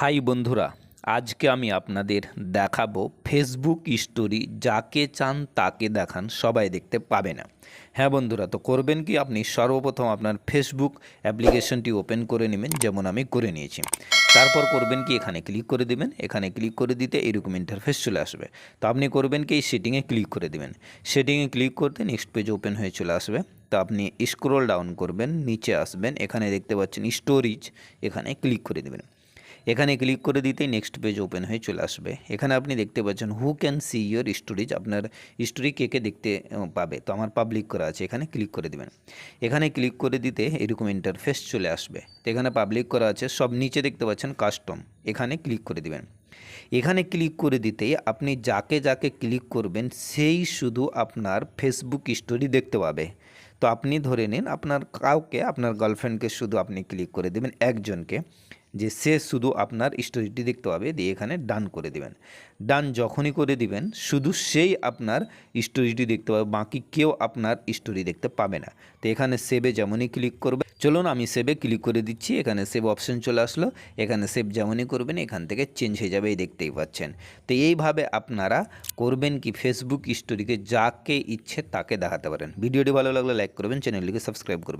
High বন্ধুরা, আজকে আমি আপনাদের দেখাবো ফেসবুক স্টোরি যাকে চান তাকে দেখান, সবাই দেখতে পাবে না। হ্যাঁ বন্ধুরা, তো করবেন কি? আপনি সর্বপ্রথম আপনার ফেসবুক অ্যাপ্লিকেশনটি ওপেন করে নেবেন, যেমন আমি করে নিয়েছি। তারপর করবেন কি? এখানে ক্লিক করে দিবেন। এখানে ক্লিক করে দিতে এরকম ইন্টারফেস চলে আসবে। তো আপনি করবেন কি? এই সেটিংয়ে ক্লিক করে দিবেন। সেটিংয়ে ক্লিক করতে নেক্সট পেজ ওপেন হয়ে চলে আসবে। তো আপনি স্ক্রোল ডাউন করবেন, নিচে আসবেন। এখানে দেখতে পাচ্ছেন স্টোরিজ এখানে ক্লিক করে দেবেন। এখানে ক্লিক করে দিতেই নেক্সট পেজ ওপেন হয়ে চলে আসবে। এখানে আপনি দেখতে পাচ্ছেন who can see your stories আপনার স্টোরি কে কে দেখতে পাবে। তো আমার পাবলিক করা আছে, এখানে ক্লিক করে দিবেন। এখানে ক্লিক করে দিতে এরকম ইন্টারফেস চলে আসবে। তো এখানে পাবলিক করা আছে, সব নিচে দেখতে পাচ্ছেন কাস্টম এখানে ক্লিক করে দিবেন। এখানে ক্লিক করে দিতেই আপনি যাকে যাকে ক্লিক করবেন, সেই শুধু আপনার ফেসবুক স্টোরি দেখতে পাবে। তো আপনি ধরে নিন, আপনার কাউকে, আপনার গার্লফ্রেন্ডকে শুধু আপনি ক্লিক করে দেবেন, একজনকে। যে সে শুধু আপনার স্টোরিটি দেখতে পাবে, দিয়ে এখানে ডান করে দিবেন। ডান যখনই করে দিবেন, শুধু সেই আপনার স্টোরিটি দেখতে পাবে, বাকি কেউ আপনার স্টোরি দেখতে পাবে না। তো এখানে সেভে যেমনই ক্লিক করবে, চলুন আমি সেভে ক্লিক করে দিচ্ছি, এখানে সেভ অপশন চলে আসলো, এখানে সেভ যেমনই করবেন, এখান থেকে চেঞ্জ হয়ে যাবে, এই দেখতেই পাচ্ছেন। তো এইভাবে আপনারা করবেন কি ফেসবুক স্টোরিকে যাকে ইচ্ছে তাকে দেখাতে পারেন। ভিডিওটি ভালো লাগলে লাইক করবেন চ্যানেলটিকে সাবস্ক্রাইব করবেন।